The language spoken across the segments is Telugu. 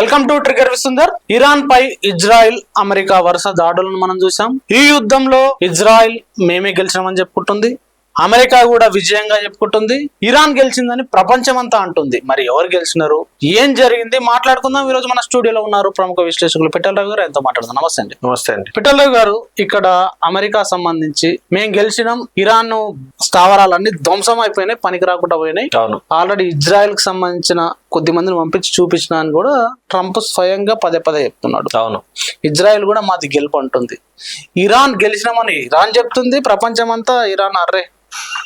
వెల్కమ్ టు ట్రిగర్ విసుందర్. ఇరాన్ పై ఇజ్రాయిల్ అమెరికా వరుస దాడులను మనం చూసాం ఈ యుద్ధంలో ఇజ్రాయిల్ మేమే గెలిచామని చెప్పుకుంటుంది. అమెరికా కూడా విజయంగా చెప్పుకుంటుంది. ఇరాన్ గెలిచిందని ప్రపంచమంతా అంటుంది. మరి ఎవరు గెలిచినారు? ఏం జరిగింది? మాట్లాడుకుందాం. ఈ రోజు మన స్టూడియోలో ఉన్నారు ప్రముఖ విశ్లేషకులు పిట్టల రావు గారు. ఎంతో మాట్లాడుతున్నాం నమస్తే అండి. నమస్తే అండి. పిట్టల రావు గారు ఇక్కడ అమెరికా సంబంధించి మేము గెలిచినాం. ఇరాన్ స్థావరాలన్నీ ధ్వంసం అయిపోయినాయి పనికి రాకుండా పోయినాయి ఆల్రెడీ ఇజ్రాయెల్కి సంబంధించిన కొద్ది మందిని పంపించి చూపించిన అని కూడా ట్రంప్ స్వయంగా పదే పదే చెప్తున్నాడు. అవును. ఇజ్రాయెల్ కూడా మాది గెలుపు అంటుంది. ఇరాన్ గెలిచినామని ఇరాన్ చెప్తుంది ప్రపంచమంతా ఇరాన్ అర్రే.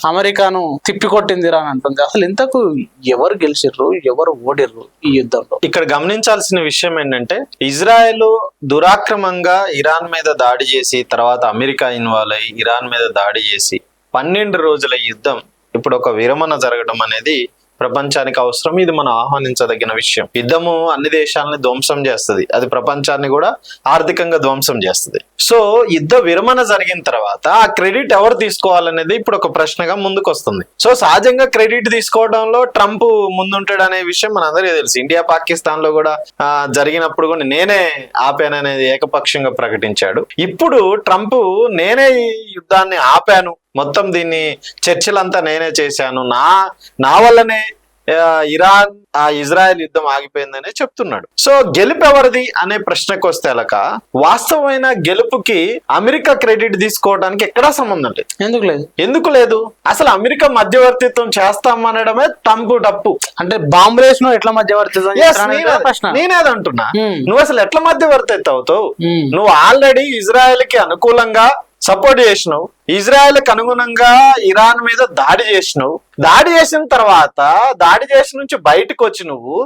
అమెరికాను తిప్పికొట్టింది ఇరాన్ అంటుంది. అసలు ఇంతకు ఎవరు గెలిచిర్రు ఎవరు ఓడిర్రు ఈ యుద్ధంలో? ఇక్కడ గమనించాల్సిన విషయం ఏంటంటే ఇజ్రాయెల్ దురాక్రమంగా ఇరాన్ మీద దాడి చేసి తర్వాత అమెరికా ఇన్వాల్వ్ అయ్యి ఇరాన్ మీద దాడి చేసి పన్నెండు రోజుల యుద్ధం ఇప్పుడు ఒక విరమణ జరగడం అనేది ప్రపంచానికి అవసరం. ఇది మనం ఆహ్వానించదగిన విషయం. యుద్ధము అన్ని దేశాలని ధ్వంసం చేస్తుంది. అది ప్రపంచాన్ని కూడా ఆర్థికంగా ధ్వంసం చేస్తుంది. సో యుద్ధ విరమణ జరిగిన తర్వాత ఆ క్రెడిట్ ఎవరు తీసుకోవాలనేది ఇప్పుడు ఒక ప్రశ్నగా ముందుకు వస్తుంది సో సహజంగా క్రెడిట్ తీసుకోవడంలో ట్రంప్ ముందుంటాడు అనే విషయం మనందరికీ తెలుసు. ఇండియా పాకిస్తాన్లో కూడా జరిగినప్పుడు కూడా నేనే ఆపాను అనేది ఏకపక్షంగా ప్రకటించాడు. ఇప్పుడు ట్రంప్ నేనే ఈ యుద్ధాన్ని ఆపాను. మొత్తం దీన్ని చర్చలంతా నేనే చేశాను. నా నా వల్లనే ఇరాన్ ఆ ఇజ్రాయెల్ యుద్ధం ఆగిపోయిందనే చెప్తున్నాడు. సో గెలుపు ఎవరిది అనే ప్రశ్నకు వస్తే అలక వాస్తవమైన గెలుపుకి అమెరికా క్రెడిట్ తీసుకోవడానికి ఎక్కడా సంబంధం లేదు. ఎందుకు లేదు? ఎందుకు లేదు? అసలు అమెరికా మధ్యవర్తిత్వం చేస్తామనడమే ట్రంప్ తప్పు అంటే బాంబులేషన్ ఎట్లా మధ్యవర్తి Yes, నేనే- ప్రశ్న. నేనేది అంటున్నా. Hmm. నువ్వు అసలు ఎట్లా మధ్యవర్తి అవుతావు? Hmm. నువ్వు ఆల్రెడీ ఇజ్రాయెల్కి అనుకూలంగా సపోర్ట్ చేసినావు ఇజ్రాయెల్కి అనుగుణంగా ఇరాన్ మీద దాడి చేసినావు దాడి చేసిన తర్వాత దాడి చేసి నుంచి బయటకు వచ్చి నువ్వు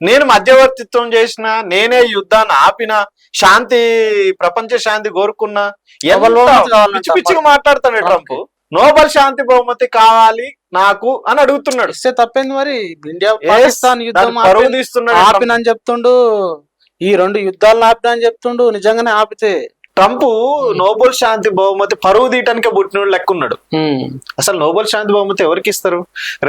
నేను మధ్యవర్తిత్వం చేసిన నేనే యుద్ధాన్ని ఆపిన శాంతి ప్రపంచ శాంతి కోరుకున్నా. పిచ్చి పిచ్చిగా మాట్లాడుతాడు ట్రంప్. నోబెల్ శాంతి బహుమతి కావాలి నాకు అని అడుగుతున్నాడు ఇస్తే తప్పేంది మరి ఇండియా పాకిస్తాన్ యుద్ధం. ఆపినని చెప్తుండు ఈ రెండు యుద్ధాలను ఆపినని చెప్తుండు నిజంగానే ఆపితే ట్రంప్ నోబెల్ శాంతి బహుమతి పరువు తీయటానికే పుట్టినోడు లెక్క ఉన్నాడు ఉమ్, అసలు నోబెల్ శాంతి బహుమతి ఎవరికి ఇస్తారు?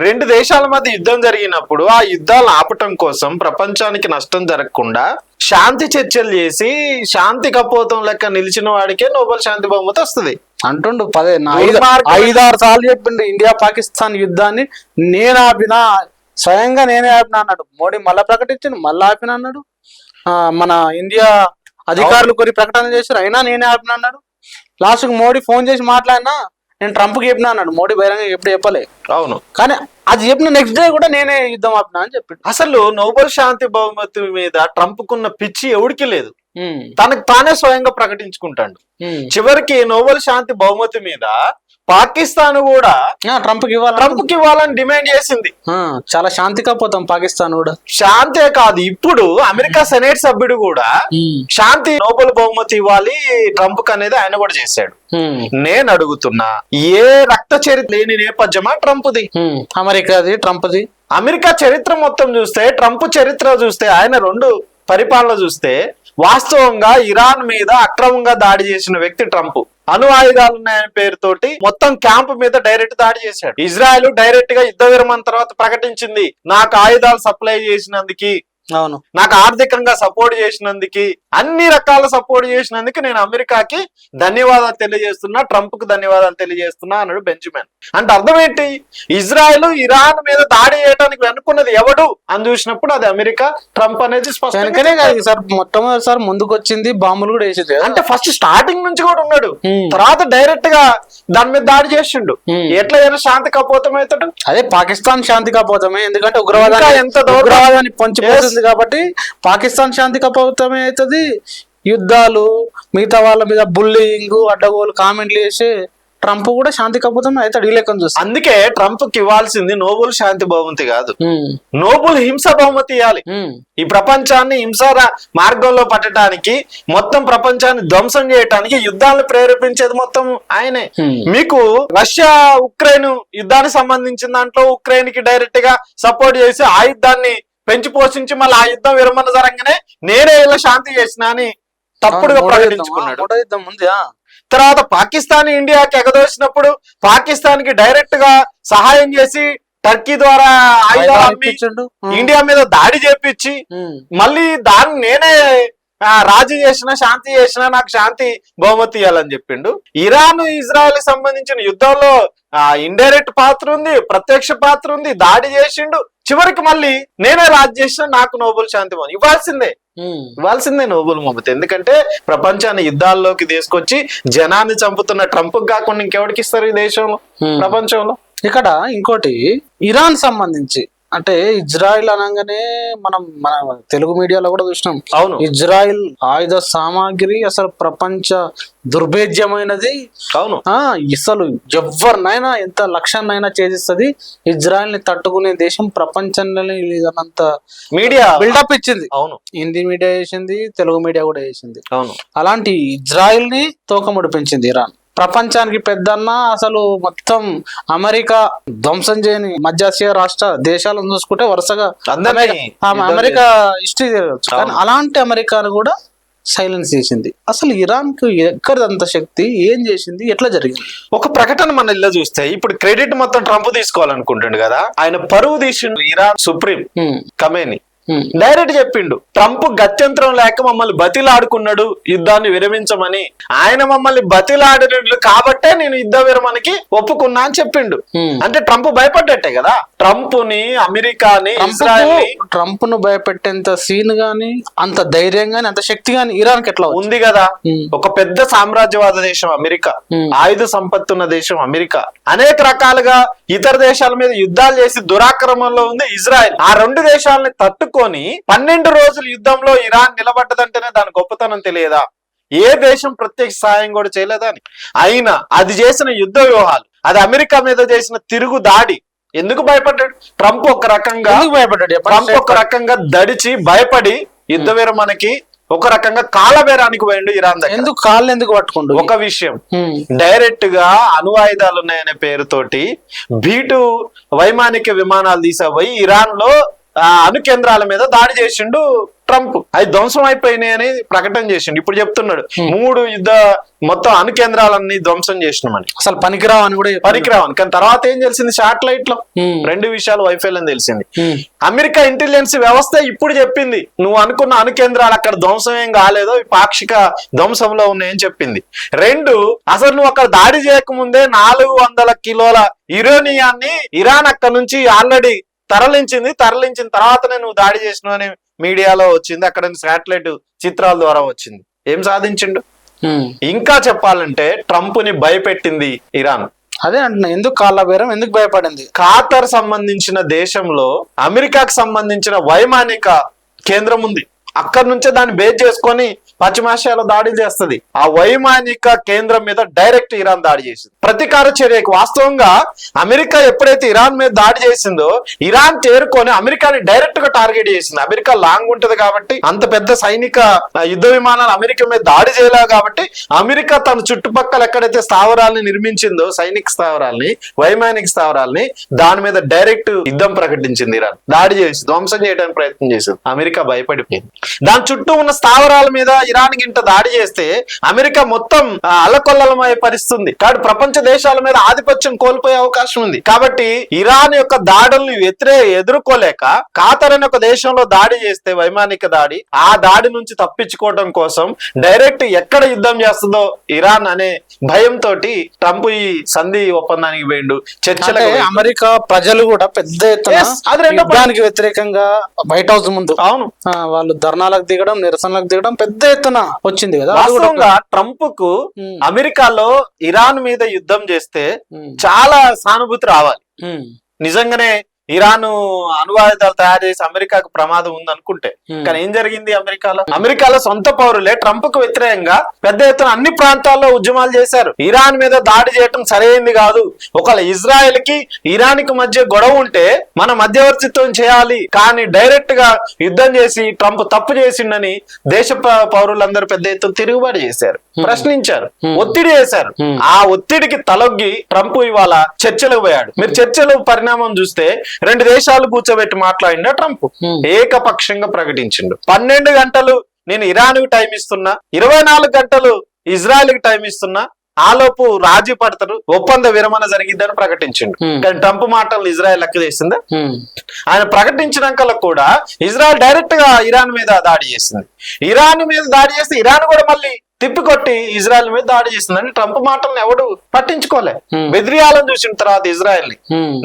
రెండు దేశాల మధ్య యుద్ధం జరిగినప్పుడు ఆ యుద్ధాలను ఆపటం కోసం ప్రపంచానికి నష్టం జరగకుండా శాంతి చర్చలు చేసి శాంతి కపోతం లెక్క నిలిచిన వాడికే నోబెల్ శాంతి బహుమతి వస్తుంది. అంటుండు పదే. ఐదారు సార్లు చెప్పిండు ఇండియా పాకిస్తాన్ యుద్ధాన్ని నేను ఆపినా స్వయంగా నేనే ఆపినా అన్నాడు. మోడీ మళ్ళా ప్రకటించిండు మళ్ళా ఆపిన అన్నాడు. మన ఇండియా అధికారులు కొన్ని ప్రకటన చేశారు. అయినా నేనే ఆపిన అన్నాడు. లాస్ట్ మోడీ ఫోన్ చేసి మాట్లాడినా నేను ట్రంప్కి చెప్పినా అన్నాడు. మోడీ బహిరంగ ఎప్పుడు చెప్పలే. అవును. కానీ అది చెప్పిన నెక్స్ట్ డే కూడా నేనే యుద్ధం ఆపినా అని చెప్పిండు. అసలు నోబెల్ శాంతి బహుమతి మీద ట్రంప్ కున్న పిచ్చి ఎవడికి లేదు. తనకు తానే స్వయంగా ప్రకటించుకుంటాడు. చివరికి నోబెల్ శాంతి బహుమతి మీద పాకిస్తాన్ కూడా ట్రంప్కి ఇవ్వాలి ట్రంప్కి ఇవ్వాలని డిమాండ్ చేసింది. చాలా శాంతి కాపోతాం పాకిస్తాన్ కూడా. శాంతే కాదు ఇప్పుడు అమెరికా సెనేట్ సభ్యుడు కూడా శాంతి నోబెల్ బహుమతి ఇవ్వాలి ట్రంప్కి అనేది ఆయన కూడా చేశాడు. నేను అడుగుతున్నా ఏ రక్త చరిత్ర లేని నేపథ్యమా ట్రంప్ది. అమెరికాది ట్రంప్ది. అమెరికా చరిత్ర మొత్తం చూస్తే ట్రంప్ చరిత్ర చూస్తే ఆయన రెండు పరిపాలన చూస్తే వాస్తవంగా ఇరాన్ మీద అక్రమంగా దాడి చేసిన వ్యక్తి ట్రంప్. అణు ఆయుధాలు ఉన్నాయనే పేరుతోటి మొత్తం క్యాంప్ మీద డైరెక్ట్ దాడి చేశాడు. ఇజ్రాయెల్ డైరెక్ట్గా యుద్ధ విరమణ తర్వాత ప్రకటించింది. నాకు ఆయుధాలు సప్లై చేసినందుకు అవును నాకు ఆర్థికంగా సపోర్ట్ చేసినందుకు అన్ని రకాల సపోర్ట్ చేసినందుకు నేను అమెరికాకి ధన్యవాదాలు తెలియజేస్తున్నా ట్రంప్కు ధన్యవాదాలు తెలియజేస్తున్నా అన్నాడు బెంజమిన్ అంటే అర్థం ఏంటి ఇజ్రాయెల్ ఇరాన్ మీద దాడి చేయడానికి వెనుకున్నది ఎవడు అని చూసినప్పుడు అది అమెరికా ట్రంప్ అనేది స్పష్టంగా వెనకనే కాదు సార్ మొట్టమొదటిసారి ముందుకు వచ్చింది బాంబులు కూడా వేసేది. అంటే ఫస్ట్ స్టార్టింగ్ నుంచి కూడా ఉన్నాడు. తర్వాత డైరెక్ట్గా దాని మీద దాడి చేసిండు. ఎట్లా అయినా శాంతి కపోతం అవుతాడు అదే పాకిస్తాన్ శాంతి కాపోతామే ఎందుకంటే ఉగ్రవాదాన్ని ఎంత. ఉగ్రవాదాన్ని పంచిపోతుంది కాబట్టి పాకిస్తాన్ శాంతి కాపోతమే అవుతుంది. యుద్ధాలు మిగతా వాళ్ళ మీద బుల్లింగ్ అడ్డగోలు కామెంట్లు చేసి ట్రంప్ కూడా శాంతి కాపోతమే అవుతాడు ఈ లెక్కను చూస్తే. అందుకే ట్రంప్కి ఇవ్వాల్సింది నోబెల్ శాంతి బహుమతి కాదు. నోబెల్ హింస బహుమతి ఇవ్వాలి. ఈ ప్రపంచాన్ని హింసార మార్గంలో పట్టడానికి మొత్తం ప్రపంచాన్ని ధ్వంసం చేయడానికి యుద్ధాలను ప్రేరేపించేది మొత్తం ఆయనే. మీకు రష్యా ఉక్రెయిన్ యుద్ధానికి సంబంధించిన దాంట్లో ఉక్రెయిన్కి డైరెక్ట్గా సపోర్ట్ చేసి ఆ యుద్ధాన్ని పెంచి పోషించి మళ్ళీ ఆ యుద్ధం విరమణ జరగగానే నేనే ఇలా శాంతి చేసిన అని తప్పుడుగా ప్రకటించుకున్నాడు యుద్ధం ఉంది. తర్వాత పాకిస్తాన్ ఇండియాకి ఎగదోసినప్పుడు పాకిస్తాన్కి డైరెక్ట్గా సహాయం చేసి టర్కీ ద్వారా ఆయుధాలు. ఇండియా మీద దాడి చేపించి. మళ్ళీ దాన్ని నేనే రాజీ చేసిన శాంతి చేసిన నాకు శాంతి బహుమతి ఇవ్వాలని చెప్పిండు ఇరాన్ ఇజ్రాయెల్ సంబంధించిన యుద్ధంలో ఇండైరెక్ట్ పాత్ర ఉంది ప్రత్యక్ష పాత్ర ఉంది దాడి చేసిండు చివరికి మళ్ళీ నేనే రాజు చేసిన నాకు నోబుల్ శాంతి బహుమతి ఇవ్వాల్సిందే. ఇవ్వాల్సిందే నోబుల్ మొహమ్మద్ ఎందుకంటే ప్రపంచాన్ని యుద్ధాల్లోకి తీసుకొచ్చి జనాన్ని చంపుతున్న ట్రంప్ కాకుండా ఇంకెవరికి ఇస్తారు ఈ దేశంలో. ప్రపంచంలో? ఇక్కడ ఇంకోటి ఇరాన్ సంబంధించి అంటే ఇజ్రాయిల్ అనగానే మనం మన తెలుగు మీడియాలో కూడా చూసినాం. అవును. ఇజ్రాయిల్ ఆయుధ సామాగ్రి అసలు ప్రపంచ దుర్భేద్యమైనది. అవును. ఆ అసలు ఎవరినైనా ఎంత లక్ష్యాన్నైనా ఛేదిస్తుంది. ఇజ్రాయెల్ని తట్టుకునే దేశం ప్రపంచంలో లేదన్నంత మీడియా. బిల్డప్ ఇచ్చింది. అవును. హిందీ మీడియా చేసింది తెలుగు మీడియా కూడా చేసింది. అవును. అలాంటి ఇజ్రాయెల్ని తోకముడి పెంచింది ఇరాన్. ప్రపంచానికి పెద్దన్న అసలు మొత్తం అమెరికా ధ్వంసం చేయని మధ్యాసియా రాష్ట్ర దేశాలను చూసుకుంటే వరుసగా అమెరికా హిస్టరీ కానీ అవును. అలాంటి అమెరికాను కూడా సైలెన్స్ చేసింది. అసలు ఇరాన్కు ఎక్కడిదంత శక్తి? ఏం చేసింది? ఎట్లా జరిగింది? ఒక ప్రకటన మన ఇల్లు చూస్తే ఇప్పుడు క్రెడిట్ మొత్తం ట్రంప్ తీసుకోవాలనుకుంటుండు కదా. ఆయన పరువు తీసిండు ఇరాన్ సుప్రీం కమేని. డైరెక్ట్ చెప్పిండు ట్రంప్ గత్యంతరం లేక మమ్మల్ని బతిలాడుకున్నాడు యుద్ధాన్ని విరమించమని. ఆయన మమ్మల్ని బతిలాడినట్లు కాబట్టే నేను యుద్ధ విరమణకి ఒప్పుకున్నా అని చెప్పిండు. అంటే ట్రంప్ భయపడ్డట్టే కదా? ట్రంప్ని అమెరికాని ఇజ్రాయెల్ ట్రంప్ను భయపెట్టేంత సీన్ గాని అంత ధైర్యం గాని అంత శక్తి గాని ఇరాన్కి ఎట్లా? ఉంది కదా? ఒక పెద్ద సామ్రాజ్యవాద దేశం అమెరికా ఆయుధ సంపత్తి ఉన్న దేశం అమెరికా. అనేక రకాలుగా ఇతర దేశాల మీద యుద్ధాలు చేసి దురాక్రమంలో ఉంది ఇజ్రాయెల్. ఆ రెండు దేశాలని తట్టుకొని పన్నెండు రోజులు యుద్ధంలో ఇరాన్ నిలబడ్డదంటేనే దాని గొప్పతనం తెలియదా? ఏ దేశం ప్రత్యక్ష సాయం కూడా చేయలేదా అని? అయినా అది చేసిన యుద్ధ వ్యూహాలు అది అమెరికా మీద చేసిన తిరుగు దాడి ఎందుకు భయపడ్డాడు? ట్రంప్ ఒక రకంగా భయపడ్డాడు? ట్రంప్ ఒక రకంగా దడిచి భయపడి యుద్ధ విరమణకి ఒక రకంగా కాలబేరానికి పోయిండు ఇరాన్ దగ్గర. ఎందుకు కాళ్ళు ఎందుకు పట్టుకుండు? ఒక విషయం. ఉమ్, డైరెక్ట్గా అణువాయుధాలు ఉన్నాయనే పేరుతోటి బీటు వైమానిక విమానాలు తీసాపోయి ఇరాన్లో అణు కేంద్రాల మీద దాడి చేసిండు ట్రంప్. అవి ధ్వంసం అయిపోయినాయి అని ప్రకటన చేసిండు. ఇప్పుడు చెప్తున్నాడు. మూడు యుద్ధ మొత్తం అణు కేంద్రాలన్నీ ధ్వంసం చేసినామని అసలు పనికిరావు అని కూడా. పనికిరావని కానీ తర్వాత ఏం తెలిసింది? శాటిలైట్లో రెండు విషయాలు వైఫల్యం తెలిసింది. అమెరికా ఇంటెలిజెన్స్ వ్యవస్థ ఇప్పుడు చెప్పింది నువ్వు అనుకున్న అణు కేంద్రాలు అక్కడ ధ్వంసం ఏం కాలేదో ఈ పాక్షిక ధ్వంసంలో ఉన్నాయని చెప్పింది. రెండు అసలు నువ్వు అక్కడ దాడి చేయకముందే నాలుగు వందల కిలోల యురేనియాన్ని ఇరాన్ అక్కడ నుంచి ఆల్రెడీ తరలించింది తరలించిన తర్వాతనే నువ్వు దాడి చేసినావు అని మీడియాలో వచ్చింది అక్కడ శాటిలైట్ చిత్రాల ద్వారా వచ్చింది. ఏం సాధించిండు. ఇంకా చెప్పాలంటే ట్రంప్ని భయపెట్టింది ఇరాన్. అదే అంటున్నా ఎందుకు కాళ్ళ బేరం ఎందుకు భయపడింది? ఖాతర్ సంబంధించిన దేశంలో అమెరికాకు సంబంధించిన వైమానిక కేంద్రం ఉంది. అక్కడి నుంచే దాన్ని బేస్ చేసుకొని పశ్చిమాసియాలో దాడి చేస్తది. ఆ వైమానిక కేంద్రం మీద డైరెక్ట్ ఇరాన్ దాడి చేసింది. ప్రతీకార చర్యకు వాస్తవంగా అమెరికా ఎప్పుడైతే ఇరాన్ మీద దాడి చేసిందో ఇరాన్ చేరుకొని అమెరికాని డైరెక్ట్గా టార్గెట్ చేసింది. అమెరికా లాంగ్ ఉంటది కాబట్టి అంత పెద్ద సైనిక యుద్ధ విమానాలు అమెరికా మీద దాడి చేయలేవు కాబట్టి అమెరికా తన చుట్టుపక్కల ఎక్కడైతే స్థావరాల్ని నిర్మించిందో సైనిక స్థావరాల్ని వైమానిక స్థావరాల్ని దాని మీద డైరెక్ట్ యుద్ధం ప్రకటించింది ఇరాన్. దాడి చేసి ధ్వంసం చేయడానికి ప్రయత్నం చేసింది. అమెరికా భయపడిపోయింది. దాని చుట్టూ ఉన్న స్థావరాల మీద ఇరాన్ గింట దాడి చేస్తే అమెరికా మొత్తం ఆ, అల్లకొల్లలమై పరిస్తుంది. కాబట్టి ప్రపంచ దేశాల మీద ఆధిపత్యం కోల్పోయే అవకాశం ఉంది. కాబట్టి ఇరాన్ యొక్క దాడుల్ని వ్యతిరే ఎదుర్కోలేక ఖాతర్ అనే ఒక దేశంలో దాడి చేస్తే వైమానిక దాడి ఆ దాడి నుంచి తప్పించుకోవడం కోసం డైరెక్ట్ ఎక్కడ యుద్ధం చేస్తుందో ఇరాన్ అనే భయంతో ట్రంప్ ఈ సంధి ఒప్పందానికి పోయిండు. చర్చలకు పోయిండు. అమెరికా ప్రజలు కూడా పెద్ద ఎత్తున వ్యతిరేకంగా వైట్ హౌస్ ముందు అవును. వాళ్ళు ధర్నాలకు దిగడం నిరసనలకు దిగడం పెద్ద ఎత్తున వచ్చింది కదా. వాస్తవంగా ట్రంప్కు అమెరికాలో ఇరాన్ మీద యుద్ధం చేస్తే చాలా సానుభూతి రావాలి. నిజంగానే ఇరాన్ అణువాయుధాలు తయారు చేసి అమెరికాకు ప్రమాదం ఉంది అనుకుంటే. కానీ ఏం జరిగింది అమెరికాలో? అమెరికాలో సొంత పౌరులే ట్రంప్కు వ్యతిరేకంగా పెద్ద ఎత్తున అన్ని ప్రాంతాల్లో ఉద్యమాలు చేశారు. ఇరాన్ మీద దాడి చేయటం సరైంది కాదు. ఒకవేళ ఇజ్రాయెల్కి ఇరాన్కి మధ్య గొడవ ఉంటే మన మధ్యవర్తిత్వం చేయాలి. కానీ డైరెక్ట్గా యుద్ధం చేసి ట్రంప్ తప్పు చేసిండని దేశ పౌరులందరూ పెద్ద ఎత్తున తిరుగుబాటు చేశారు. ప్రశ్నించారు. ఒత్తిడి చేశారు. ఆ ఒత్తిడికి తలొగ్గి ట్రంప్ ఇవాళ చర్చలకు పోయాడు. మీరు చర్చల పరిణామం చూస్తే రెండు దేశాలు కూర్చోబెట్టి మాట్లాడిండా ట్రంప్. ఏకపక్షంగా ప్రకటించిండు. పన్నెండు గంటలు నేను ఇరాన్కి టైం ఇస్తున్నా ఇరవై నాలుగు గంటలు ఇజ్రాయెల్కి టైం ఇస్తున్నా ఆలోపు రాజీ పడతారు ఒప్పంద విరమణ జరిగిద్దని ప్రకటించిండు. కానీ ట్రంప్ మాటలు ఇజ్రాయెల్ లెక్క చేసిందా? ఆయన ప్రకటించినాక కూడా ఇజ్రాయెల్ డైరెక్ట్గా ఇరాన్ మీద దాడి చేసింది. ఇరాన్ మీద దాడి చేస్తే ఇరాన్ కూడా మళ్ళీ తిప్పికొట్టి ఇజ్రాయెల్ మీద దాడి చేసింది అంటే ట్రంప్ మాటలను ఎవడు పట్టించుకోలే. బెదిరియాలని చూసిన తర్వాత ఇజ్రాయెల్ని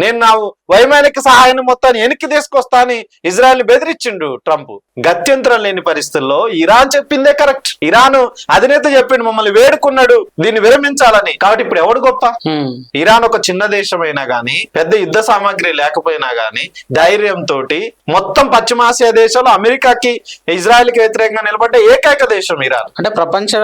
నేను నా వైమానిక సహాయాన్ని మొత్తాన్ని వెనక్కి తీసుకొస్తా అని ఇజ్రాయెల్ బెదిరించిండు ట్రంప్. గత్యంతరం లేని పరిస్థితుల్లో ఇరాన్ చెప్పిందే కరెక్ట్. ఇరాన్ అధినేత చెప్పిండు మమ్మల్ని వేడుకున్నాడు దీన్ని విరమించాలని. కాబట్టి ఇప్పుడు ఎవడు గొప్ప? ఇరాన్ ఒక చిన్న దేశమైనా గానీ పెద్ద యుద్ధ సామాగ్రి లేకపోయినా గానీ ధైర్యంతో మొత్తం పశ్చిమాసియా దేశాలు అమెరికాకి ఇజ్రాయెల్కి వ్యతిరేకంగా నిలబడ్డ ఏకైక దేశం ఇరాన్. అంటే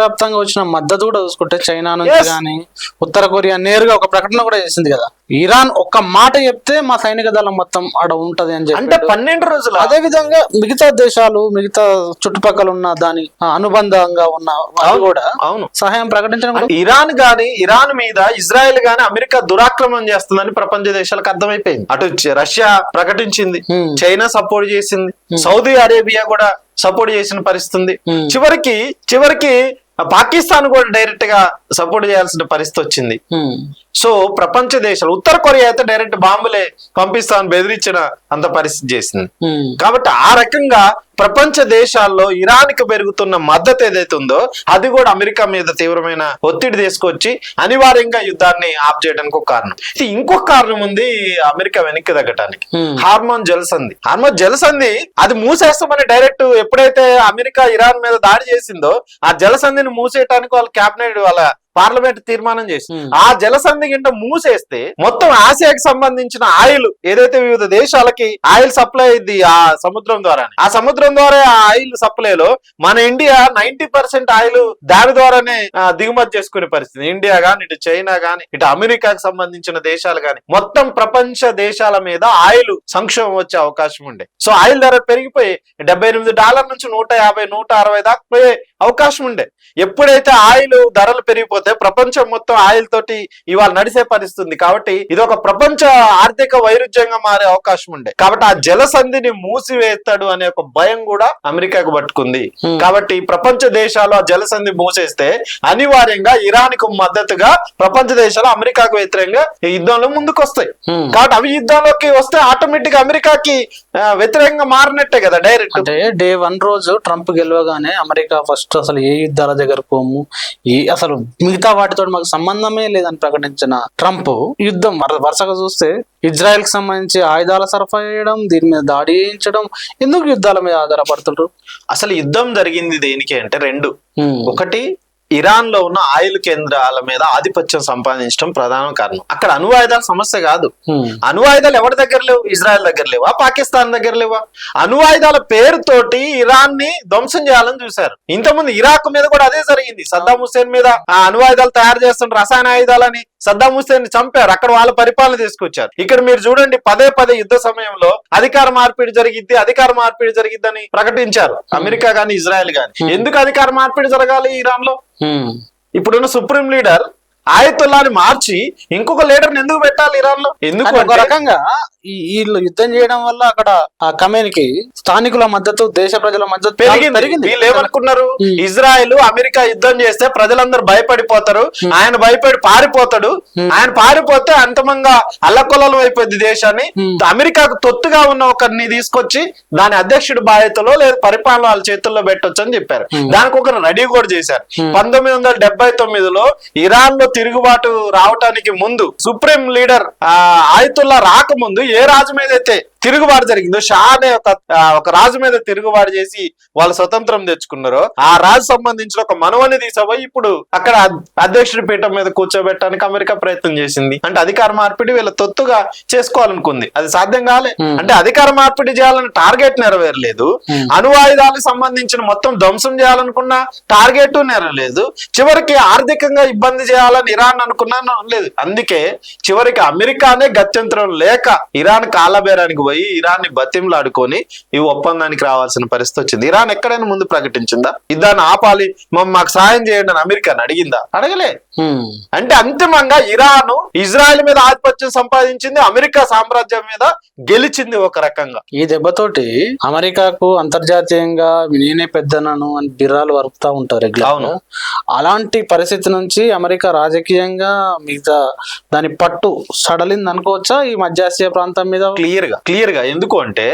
ప్రపంచవ్యాప్తంగా వచ్చిన మద్దతు కూడా చూసుకుంటే చైనా నుంచి. కానీ ఉత్తర కొరియా నేరుగా ఒక ప్రకటన కూడా చేసింది కదా. ఇరాన్ ఒక్క మాట చెప్తే మా సైనిక దళం మొత్తం ఆడ ఉంటది అని అంటే చెప్పి పన్నెండు రోజుల? అదే విధంగా మిగతా దేశాలు మిగతా చుట్టుపక్కల ఉన్న దాని అనుబంధంగా ఉన్న వాళ్ళు కూడా అవును. సహాయం ప్రకటించడం అంటే ఇరాన్ గాని ఇరాన్ మీద ఇజ్రాయెల్ గాని అమెరికా దురాక్రమణ చేస్తుందని ప్రపంచ దేశాలకు అర్థమైపోయింది. అటు రష్యా ప్రకటించింది Hmm. చైనా సపోర్ట్ చేసింది సౌదీ అరేబియా కూడా సపోర్ట్ చేసిన పరిస్థితి Hmm. చివరికి చివరికి పాకిస్తాన్ కూడా డైరెక్ట్గా సపోర్ట్ చేయాల్సిన పరిస్థితి వచ్చింది. సో ప్రపంచ దేశాలు ఉత్తర కొరియా అయితే డైరెక్ట్ బాంబులే పంపిస్తామని బెదిరించిన అంత పరిస్థితి చేసింది. కాబట్టి ఆ రకంగా ప్రపంచ దేశాల్లో ఇరాన్కి పెరుగుతున్న మద్దతు ఏదైతే ఉందో అది కూడా అమెరికా మీద తీవ్రమైన ఒత్తిడి తీసుకొచ్చి అనివార్యంగా యుద్ధాన్ని ఆప్ చేయడానికి ఒక కారణం. ఇది ఇంకొక కారణం ఉంది అమెరికా వెనక్కి తగ్గటానికి. హార్మోన్ జలసంధి హార్మోన్ జలసంధి అది మూసేస్తామని డైరెక్ట్ ఎప్పుడైతే అమెరికా ఇరాన్ మీద దాడి చేసిందో ఆ జలసంధిని మూసేయటానికి వాళ్ళ క్యాబినెట్ వాళ్ళ పార్లమెంట్ తీర్మానం చేసి. ఆ జలసంధి గింట మూసేస్తే మొత్తం ఆసియాకి సంబంధించిన ఆయిల్ ఏదైతే వివిధ దేశాలకి ఆయిల్ సప్లై అయింది ఆ సముద్రం ద్వారా ఆ సముద్రం ద్వారా ఆ ఆయిల్ సప్లైలో మన ఇండియా నైన్టీ పర్సెంట్ ఆయిల్ దాని ద్వారానే దిగుమతి చేసుకునే పరిస్థితి ఇండియా గాని ఇటు చైనా గాని ఇటు అమెరికాకి సంబంధించిన దేశాలు గాని మొత్తం ప్రపంచ దేశాల మీద ఆయిల్ సంక్షోభం వచ్చే అవకాశం ఉండే సో ఆయిల్ ధర పెరిగిపోయి డెబ్బై ఎనిమిది డాలర్ నుంచి నూట యాభై నూట అరవై దాకా పోయే అవకాశం ఉండే. ఎప్పుడైతే ఆయిల్ ధరలు పెరిగిపోతే ప్రపంచం మొత్తం ఆయిల్ తోటి ఇవాళ నడిసే పరిస్థితి ఉంది కాబట్టి ఇది ఒక ప్రపంచ ఆర్థిక వైరుధ్యంగా మారే అవకాశం ఉండే. కాబట్టి ఆ జలసంధిని మూసివేస్తాడు అనే ఒక భయం కూడా అమెరికాకు పట్టుకుంది. కాబట్టి ప్రపంచ దేశాలు ఆ జలసంధి మూసేస్తే అనివార్యంగా ఇరాన్కు మద్దతుగా ప్రపంచ దేశాలు అమెరికాకు వ్యతిరేకంగా ఈ యుద్ధంలో ముందుకు వస్తాయి. కాబట్టి అవి యుద్ధంలోకి వస్తే ఆటోమేటిక్ అమెరికాకి వ్యతిరేకంగా మారినట్టే కదా డైరెక్ట్. అంటే డే వన్ రోజు ట్రంప్ గెలవగానే అమెరికా ఫస్ట్ అసలు ఏ యుద్ధాల దగ్గర పోము? ఈ అసలు మిగతా వాటితో మాకు సంబంధమే లేదని ప్రకటించిన ట్రంప్ యుద్ధం వర- వరుసగా చూస్తే ఇజ్రాయెల్కి సంబంధించి ఆయుధాల సరఫరా చేయడం దీని మీద దాడి చేయించడం ఎందుకు యుద్ధాల మీద ఆధారపడుతుంటారు అసలు యుద్ధం జరిగింది దేనికి అంటే రెండు. ఒకటి ఇరాన్లో ఉన్న ఆయిల్ కేంద్రాల మీద ఆధిపత్యం సంపాదించడం ప్రధాన కారణం. అక్కడ అణువాయుధాల సమస్య కాదు. అణువాయుధాలు ఎవరి దగ్గర లేవు? ఇజ్రాయెల్ దగ్గర లేవా? పాకిస్తాన్ దగ్గర లేవా? అణువాయుధాల పేరుతోటి ఇరాన్ని ధ్వంసం చేయాలని చూశారు. ఇంతకుముందు ఇరాక్ మీద కూడా అదే జరిగింది. సద్దాం హుస్సేన్ మీద ఆ అణువాయుధాలు తయారు చేస్తున్న రసాయన ఆయుధాలని. సద్దాం హుస్సేన్ని చంపారు. అక్కడ వాళ్ళ పరిపాలన తీసుకొచ్చారు. ఇక్కడ మీరు చూడండి పదే పదే యుద్ధ సమయంలో అధికార మార్పిడి జరిగిద్ది అధికార మార్పిడి జరిగిద్దని ప్రకటించారు. అమెరికా గాని ఇజ్రాయెల్ గాని. ఎందుకు అధికార మార్పిడి జరగాలి ఇరాన్లో. ఇప్పుడున్న సుప్రీం లీడర్ ఆయతుల్లాని మార్చి ఇంకొక లీడర్ ఎందుకు పెట్టాలి ఇరాన్లో ఎందుకు ఒక రకంగా వీళ్ళు యుద్ధం చేయడం వల్ల అక్కడ ఆ కమ్యూనికి స్థానికుల మద్దతు దేశ ప్రజల మద్దతు పెరిగింది. వీళ్ళు ఏమనుకున్నారు. ఇజ్రాయెల్ అమెరికా యుద్ధం చేస్తే ప్రజలందరూ భయపడిపోతారు. ఆయన భయపడి పారిపోతాడు. ఆయన పారిపోతే అంతమంగా అల్లకొల్లం అయిపోద్ది దేశాన్ని. అమెరికాకు తొత్తుగా ఉన్న ఒకరిని తీసుకొచ్చి దాని అధ్యక్షుడి బాధ్యతలో లేదా పరిపాలన వాళ్ళ చేతుల్లో పెట్టొచ్చు అని చెప్పారు దానికి ఒక రెడీ కూడా చేశారు. పంతొమ్మిది వందల డెబ్బై తొమ్మిదిలో ఇరాన్లో తిరుగుబాటు రావటానికి ముందు సుప్రీం లీడర్ ఆ ఆయుతుల్లా రాకముందు ఏ రాజు మీద అయితే తిరుగుబాటు జరిగిందో షా అనే ఒక రాజు మీద తిరుగుబాటు చేసి వాళ్ళు స్వతంత్రం తెచ్చుకున్నారో ఆ రాజు సంబంధించిన ఒక మనవని తీసపోయి ఇప్పుడు అక్కడ అధ్యక్షుడి పీఠం మీద కూర్చోబెట్టడానికి అమెరికా ప్రయత్నం చేసింది. అంటే అధికార మార్పిడి వీళ్ళ తొత్తుగా చేసుకోవాలనుకుంది. అది సాధ్యం కాలే. Hmm. అంటే అధికార మార్పిడి చేయాలని టార్గెట్ నెరవేరలేదు. Hmm. అణు ఆయుధాలకు సంబంధించిన మొత్తం ధ్వంసం చేయాలనుకున్న టార్గెట్ నెరవేరలేదు. చివరికి ఆర్థికంగా ఇబ్బంది చేయాలని ఇరాన్ అనుకున్నాను లేదు అందుకే చివరికి అమెరికానే గత్యంతరం లేక ఇరాన్ కాలబేరానికి పోయి ఇరాన్ని బతింలాడుకొని ఈ ఒప్పందానికి రావాల్సిన పరిస్థితి వచ్చింది. ఇరాన్ ఎక్కడైనా ముందు ప్రకటించిందా? ఇదాన్ని ఆపాలి మమ్మ మాకు సాయం చేయండి అని అమెరికాని అడిగిందా? అడగలే. అంటే అంతిమంగా ఇరాన్ ఇజ్రాయెల్ మీద ఆధిపత్యం సంపాదించింది అమెరికా సామ్రాజ్యం మీద గెలిచింది ఒక రకంగా. ఈ దెబ్బతోటి అమెరికాకు అంతర్జాతీయంగా నేనే పెద్దనను అని బిర్రాలు వరుపుతా ఉంటారు అవును. అలాంటి పరిస్థితి నుంచి అమెరికా రాజకీయంగా మిగతా దాని పట్టు సడలింది అనుకోవచ్చా ఈ మధ్యాసియా ప్రాంతం మీద? క్లియర్గా క్లియర్గా. ఎందుకు అంటే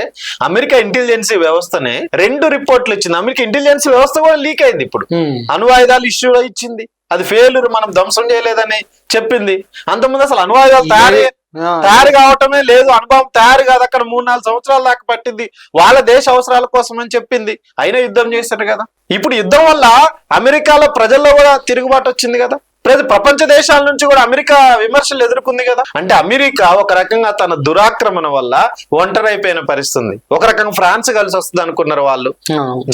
అమెరికా ఇంటెలిజెన్సీ వ్యవస్థనే రెండు రిపోర్ట్లు ఇచ్చింది. అమెరికా ఇంటెలిజెన్స్ వ్యవస్థ కూడా లీక్ అయింది ఇప్పుడు. ఉమ్. అణువాయుధాలు ఇష్యూ ఇచ్చింది. అది ఫెయిల్యూర్ మనం ధ్వంసం చేయలేదని చెప్పింది. అంతకుముందు అసలు అణువాయుధాలు తయారు తయారు కావటమే లేదు. అనుభవం తయారు కాదు. అక్కడ మూడు నాలుగు సంవత్సరాల దాకా పట్టింది. వాళ్ళ దేశ అవసరాల కోసం అని చెప్పింది. అయినా యుద్ధం చేశారు కదా. ఇప్పుడు యుద్ధం వల్ల అమెరికాలో ప్రజల్లో కూడా తిరుగుబాటు వచ్చింది కదా. ప్రతి ప్రపంచ దేశాల నుంచి కూడా అమెరికా విమర్శలు ఎదుర్కొంది కదా. అంటే అమెరికా ఒక రకంగా తన దురాక్రమణ వల్ల ఒంటరైపోయిన పరిస్థితి ఉంది. ఒక రకంగా ఫ్రాన్స్ కలిసి వస్తుంది అనుకున్నారు వాళ్ళు.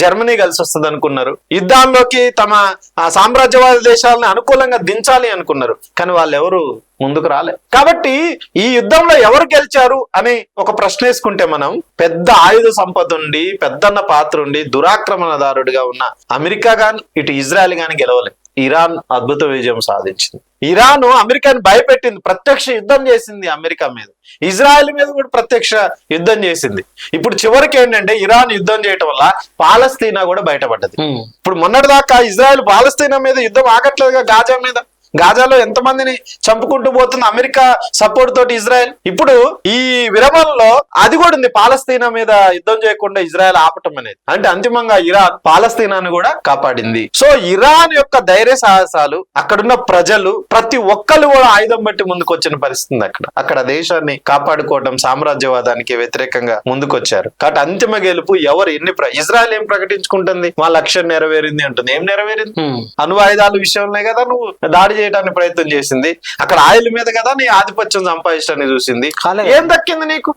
జర్మనీ కలిసి వస్తుంది అనుకున్నారు. యుద్ధాల్లోకి తమ ఆ సామ్రాజ్యవాద దేశాలను అనుకూలంగా దించాలి అనుకున్నారు. కానీ వాళ్ళు ఎవరు ముందుకు రాలే. కాబట్టి ఈ యుద్ధంలో ఎవరు గెలిచారు అని ఒక ప్రశ్న వేసుకుంటే మనం పెద్ద ఆయుధ సంపద ఉండి పెద్దన్న పాత్ర ఉండి దురాక్రమణదారుడిగా ఉన్న అమెరికా గాని ఇటు ఇజ్రాయెల్ గాని గెలవలే. ఇరాన్ అద్భుత విజయం సాధించింది. ఇరాన్ అమెరికాని భయపెట్టింది ప్రత్యక్ష యుద్ధం చేసింది అమెరికా మీద. ఇజ్రాయెల్ మీద కూడా ప్రత్యక్ష యుద్ధం చేసింది. ఇప్పుడు చివరికి ఏంటంటే ఇరాన్ యుద్ధం చేయటం వల్ల పాలస్తీనా కూడా బయటపడ్డది. ఇప్పుడు మొన్నటిదాకా ఇజ్రాయెల్ పాలస్తీనా మీద యుద్ధం ఆగట్లేదుగా గాజా మీద. గాజాలో ఎంతమందిని చంపుకుంటూ పోతుంది అమెరికా సపోర్ట్ తోటి ఇజ్రాయెల్? ఇప్పుడు ఈ విరమణలో అది కూడా ఉంది పాలస్తీనా మీద యుద్ధం చేయకుండా ఇజ్రాయెల్ ఆపటం అనేది. అంటే అంతిమంగా ఇరాన్ పాలస్తీనాను కూడా కాపాడింది. సో ఇరాన్ యొక్క ధైర్య సాహసాలు అక్కడున్న ప్రజలు ప్రతి ఒక్కరు కూడా ఆయుధం బట్టి ముందుకు వచ్చిన పరిస్థితి అక్కడ. అక్కడ దేశాన్ని కాపాడుకోవడం సామ్రాజ్యవాదానికి వ్యతిరేకంగా ముందుకొచ్చారు. కాబట్టి అంతిమ గెలుపు ఎవరు ఎన్ని ఇజ్రాయెల్ ఏం ప్రకటించుకుంటుంది? మా లక్ష్యం నెరవేరింది అంటుంది. ఏం నెరవేరింది. అణు ఆయుధాల విషయంలో కదా నువ్వు దాడి చేయడానికి ప్రయత్నం చేసింది. అక్కడ ఆయిల్ మీద కదా నీ ఆధిపత్యం సంపాదించడానికి చూసింది. ఏం దక్కింది నీకు.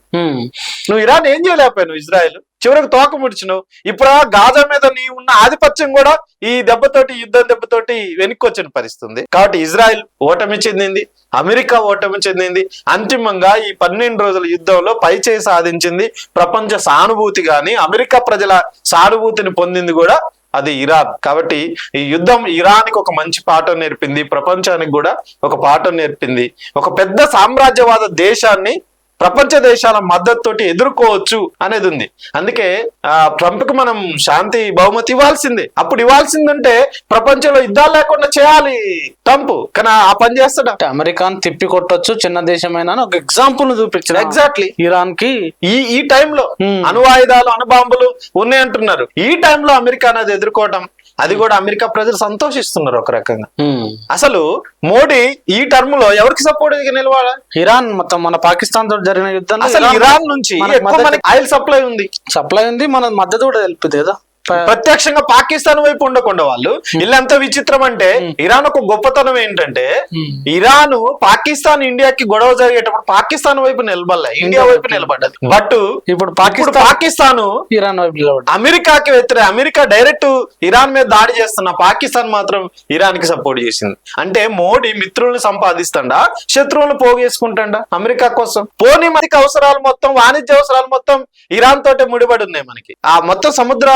నువ్వు ఇరాన్ ఏం చేయలేకపోయావు ఇజ్రాయెల్? చివరికి తోక ముడిచినావు. ఇప్పుడు గాజా మీద నీ ఉన్న ఆధిపత్యం కూడా ఈ దెబ్బతోటి యుద్ధం దెబ్బతోటి వెనక్కి వచ్చిన పరిస్థితి ఉంది కాబట్టి ఇజ్రాయెల్ ఓటమి చెందింది. అమెరికా ఓటమి చెందింది. అంతిమంగా ఈ పన్నెండు రోజుల యుద్ధంలో పైచేయి సాధించింది. ప్రపంచ సానుభూతి గాని అమెరికా ప్రజల సానుభూతిని పొందింది కూడా అది ఇరాన్. కాబట్టి ఈ యుద్ధం ఇరాన్కి ఒక మంచి పాఠం నేర్పింది ప్రపంచానికి కూడా ఒక పాఠం నేర్పింది. ఒక పెద్ద సామ్రాజ్యవాద దేశాన్ని ప్రపంచ దేశాల మద్దతుతోటి ఎదుర్కోవచ్చు అనేది ఉంది. అందుకే ఆ ట్రంప్కు మనం శాంతి బహుమతి ఇవ్వాల్సిందే. అప్పుడు ఇవ్వాల్సిందంటే ప్రపంచంలో యుద్ధాలు లేకుండా చేయాలి ట్రంప్. కానీ ఆ పని చేస్తాడా? అమెరికాను తిప్పి కొట్టొచ్చు చిన్న దేశమైన ఒక ఎగ్జాంపుల్ చూపించిన ఎగ్జాక్ట్లీ ఇరాన్కి ఈ ఈ టైంలో. అణువాయుధాలు అణుబాంబులు ఉన్నాయంటున్నారు ఈ టైంలో అమెరికా అనేది ఎదుర్కోవటం అది కూడా అమెరికా ప్రజలు సంతోషిస్తున్నారు ఒక రకంగా. ఉమ్. అసలు మోడీ ఈ టర్మ్లో ఎవరికి సపోర్ట్ నిలవాలా? ఇరాన్ మొత్తం మన పాకిస్తాన్ తోటి జరిగిన యుద్ధంలో అసలు ఇరాన్ నుంచి ఆయిల్ సప్లై ఉంది. సప్లై ఉంది మన మద్దతు కూడా తెలిపింది కదా. ప్రత్యక్షంగా పాకిస్తాన్ వైపు ఉండకుండా వాళ్ళు. ఇల్లంత విచిత్రం అంటే ఇరాన్ ఒక గొప్పతనం ఏంటంటే. ఇరాన్ పాకిస్తాన్ ఇండియాకి గొడవ జరిగేటప్పుడు పాకిస్తాన్ వైపు నిలబడలే. ఇండియా వైపు నిలబడ్డది. బట్ ఇప్పుడు పాకిస్తాన్ ఇరాన్ వైపు అమెరికాకి వ్యతిరేక అమెరికా డైరెక్ట్ ఇరాన్ మీద దాడి చేస్తున్న పాకిస్తాన్ మాత్రం ఇరాన్కి సపోర్ట్ చేసింది. అంటే మోడీ మిత్రుల్ని సంపాదిస్తాడా? శత్రువులను పోగేసుకుంటాడా అమెరికా కోసం? పోనీ మనకి అవసరాలు మొత్తం వాణిజ్య అవసరాలు మొత్తం ఇరాన్ తోటే ముడిపడి ఉన్నాయి మనకి. ఆ మొత్తం సముద్ర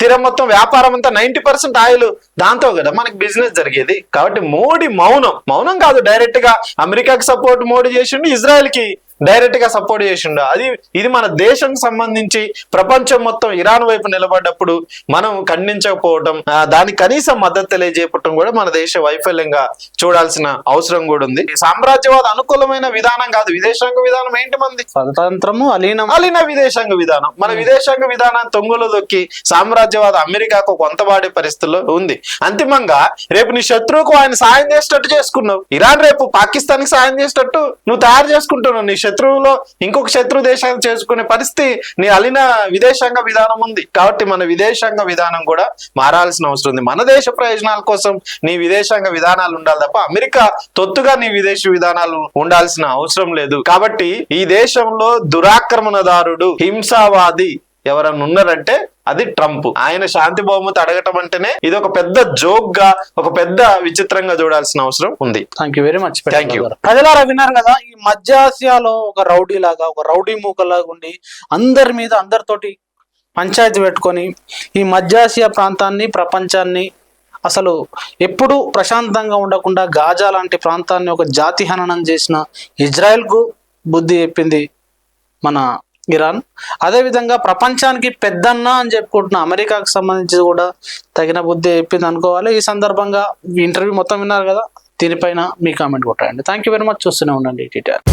తీర మొత్తం వ్యాపారం అంతా నైన్టీ పర్సెంట్ ఆయిల్ దాంతో కదా మనకి బిజినెస్ జరిగేది. కాబట్టి మోడీ మౌనం. మౌనం కాదు డైరెక్ట్గా అమెరికాకి సపోర్ట్ మోడీ చేసిండు ఇజ్రాయెల్కి డైరెక్ట్గా సపోర్ట్ చేసిండు. అది ఇది మన దేశం సంబంధించి ప్రపంచం మొత్తం ఇరాన్ వైపు నిలబడ్డప్పుడు మనం ఖండించకపోవడం ఆ, దానికి కనీసం మద్దతు తెలియజేయటం కూడా మన దేశ వైఫల్యంగా చూడాల్సిన అవసరం కూడా ఉంది. సామ్రాజ్యవాద అనుకూలమైన విధానం కాదు. విదేశాంగ విధానం ఏంటి మంది? స్వతంత్రము అలీనం అలిన విదేశాంగ విధానం. మన విదేశాంగ విధానాన్ని తొంగులో దొక్కి సామ్రాజ్యవాద అమెరికాకు కొంతవాడే పరిస్థితుల్లో ఉంది. అంతిమంగా రేపు నీ శత్రువుకు ఆయన సాయం చేసేటట్టు చేసుకున్నావు. ఇరాన్ రేపు పాకిస్తాన్కి సాయం చేసేటట్టు నువ్వు తయారు చేసుకుంటున్నావు నీ శత్రువులో ఇంకొక శత్రు దేశాన్ని చేసుకునే పరిస్థితి నీ అలిన విదేశాంగ విధానం ఉంది. కాబట్టి మన విదేశాంగ విధానం కూడా మారాల్సిన అవసరం ఉంది. మన దేశ ప్రయోజనాల కోసం నీ విదేశాంగ విధానాలు ఉండాలి తప్ప అమెరికా తొత్తుగా నీ విదేశీ విధానాలు ఉండాల్సిన అవసరం లేదు. కాబట్టి ఈ దేశంలో దురాక్రమణదారుడు హింసావాది ఎవరన్నా ఉన్నారంటే అది ట్రంప్. ఆయన శాంతి బహుమతి అడగటం అంటేనే ఇది ఒక పెద్ద జోక్గా ఒక పెద్ద విచిత్రంగా చూడాల్సిన అవసరం ఉంది. Thank you very much Thank you. ప్రజలారా విన్నారు కదా ఈ మధ్య ఆసియాలో ఒక రౌడీ లాగా ఒక రౌడీ మూకలాగా ఉండి అందరి మీద అందరితోటి పంచాయతీ పెట్టుకొని ఈ మధ్య ఆసియా ప్రాంతాన్ని ప్రపంచాన్ని అసలు ఎప్పుడు ప్రశాంతంగా ఉండకుండా గాజా లాంటి ప్రాంతాన్ని ఒక జాతి హననం చేసిన ఇజ్రాయెల్కు బుద్ధి చెప్పింది మన ఇరాన్. అదేవిధంగా ప్రపంచానికి పెద్దన్న అని చెప్పుకుంటున్న అమెరికాకు సంబంధించి కూడా తగిన బుద్ధి చెప్పింది అనుకోవాలి. ఈ సందర్భంగా ఇంటర్వ్యూ మొత్తం విన్నారు కదా దీనిపైన మీ కామెంట్ కొట్టండి. థ్యాంక్ యూ వెరీ మచ్ చూస్తూనే ఉండండి టీటీఆర్